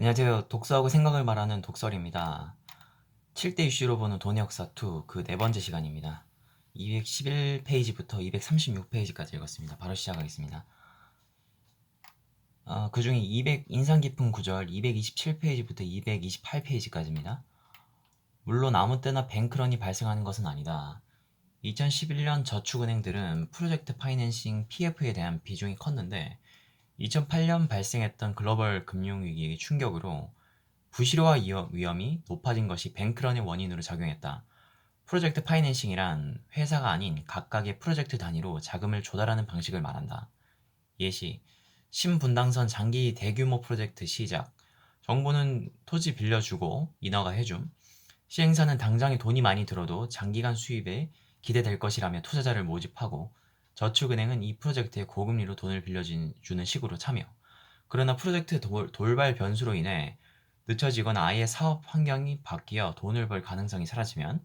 안녕하세요. 독서하고 생각을 말하는 독설입니다. 7대 이슈로 보는 돈의 역사 2 그 네 번째 시간입니다. 211페이지부터 236페이지까지 읽었습니다. 바로 시작하겠습니다. 어, 그 중에 200 인상 깊은 구절 227페이지부터 228페이지까지입니다. 물론 아무 때나 뱅크런이 발생하는 것은 아니다. 2011년 저축은행들은 프로젝트 파이낸싱 PF에 대한 비중이 컸는데 2008년 발생했던 글로벌 금융위기의 충격으로 부실화 위험- 위험이 높아진 것이 뱅크런의 원인으로 작용했다. 프로젝트 파이낸싱이란 회사가 아닌 각각의 프로젝트 단위로 자금을 조달하는 방식을 말한다. 예시, 신분당선 장기 대규모 프로젝트 시작. 정부는 토지 빌려주고 인허가 해줌. 시행사는 당장에 돈이 많이 들어도 장기간 수입에 기대될 것이라며 투자자를 모집하고 저축은행은 이 프로젝트에 고금리로 돈을 빌려주는 식으로 참여. 그러나 프로젝트 돌, 돌발 변수로 인해 늦춰지거나 아예 사업 환경이 바뀌어 돈을 벌 가능성이 사라지면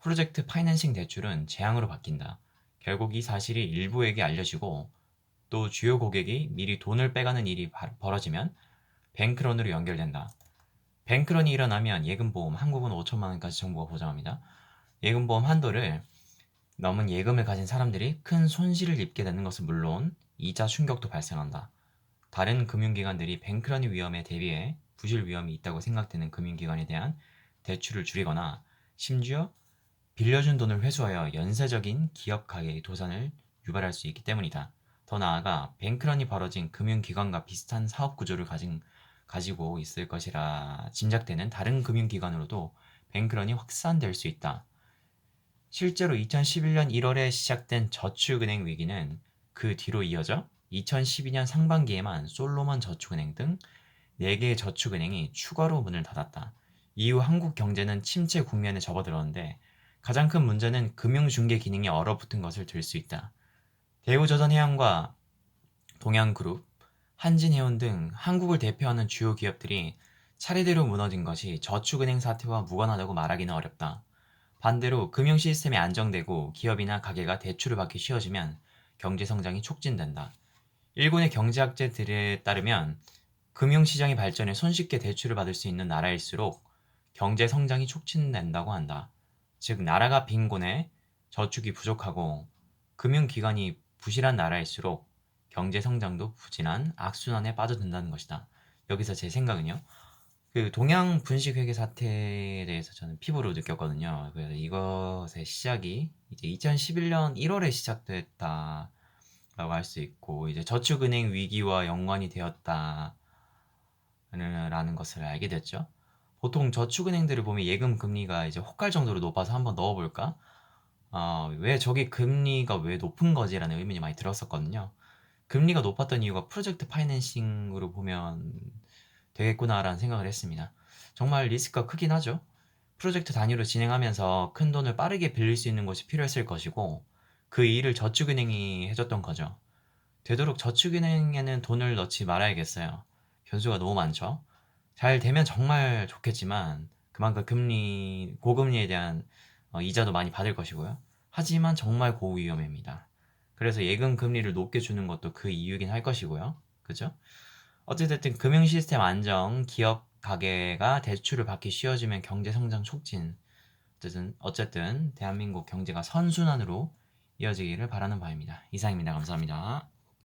프로젝트 파이낸싱 대출은 재앙으로 바뀐다. 결국 이 사실이 일부에게 알려지고 또 주요 고객이 미리 돈을 빼가는 일이 바- 벌어지면 뱅크런으로 연결된다. 뱅크런이 일어나면 예금보험, 한국은 5천만 원까지 정부가 보장합니다. 예금보험 한도를 넘은 예금을 가진 사람들이 큰 손실을 입게 되는 것은 물론 이자 충격도 발생한다. 다른 금융기관들이 뱅크런의 위험에 대비해 부실 위험이 있다고 생각되는 금융기관에 대한 대출을 줄이거나 심지어 빌려준 돈을 회수하여 연쇄적인 기업 가계의 도산을 유발할 수 있기 때문이다. 더 나아가 뱅크런이 벌어진 금융기관과 비슷한 사업 구조를 가진, 가지고 있을 것이라 짐작되는 다른 금융기관으로도 뱅크런이 확산될 수 있다. 실제로 2011년 1월에 시작된 저축은행 위기는 그 뒤로 이어져 2012년 상반기에만 솔로몬 저축은행 등 4개의 저축은행이 추가로 문을 닫았다. 이후 한국 경제는 침체 국면에 접어들었는데 가장 큰 문제는 금융중개 기능이 얼어붙은 것을 들 수 있다. 대우조선해양과 동양그룹, 한진해운 등 한국을 대표하는 주요 기업들이 차례대로 무너진 것이 저축은행 사태와 무관하다고 말하기는 어렵다. 반대로 금융 시스템이 안정되고 기업이나 가게가 대출을 받기 쉬워지면 경제 성장이 촉진된다. 일본의 경제학자들에 따르면 금융 시장이 발전해 손쉽게 대출을 받을 수 있는 나라일수록 경제 성장이 촉진된다고 한다. 즉 나라가 빈곤해 저축이 부족하고 금융 기관이 부실한 나라일수록 경제 성장도 부진한 악순환에 빠져든다는 것이다. 여기서 제 생각은요. 그 동양 분식 회계 사태에 대해서 저는 피부로 느꼈거든요. 그래서 이것의 시작이 이제 2011년 1월에 시작됐다라고 할 수 있고 이제 저축은행 위기와 연관이 되었다라는 것을 알게 됐죠. 보통 저축은행들을 보면 예금 금리가 이제 혹할 정도로 높아서 한번 넣어볼까? 어, 왜 저게 금리가 왜 높은 거지라는 의문이 많이 들었었거든요. 금리가 높았던 이유가 프로젝트 파이낸싱으로 보면 되겠구나라는 생각을 했습니다. 정말 리스크가 크긴 하죠. 프로젝트 단위로 진행하면서 큰 돈을 빠르게 빌릴 수 있는 곳이 필요했을 것이고 그 일을 저축은행이 해줬던 거죠. 되도록 저축은행에는 돈을 넣지 말아야겠어요. 변수가 너무 많죠. 잘 되면 정말 좋겠지만 그만큼 금리 고금리에 대한 어, 이자도 많이 받을 것이고요. 하지만 정말 고위험입니다. 그래서 예금 금리를 높게 주는 것도 그 이유긴 할 것이고요. 그죠? 어찌됐든 금융 시스템 안정, 기업 가게가 대출을 받기 쉬워지면 경제 성장 촉진. 어쨌든 어쨌든 대한민국 경제가 선순환으로 이어지기를 바라는 바입니다. 이상입니다. 감사합니다.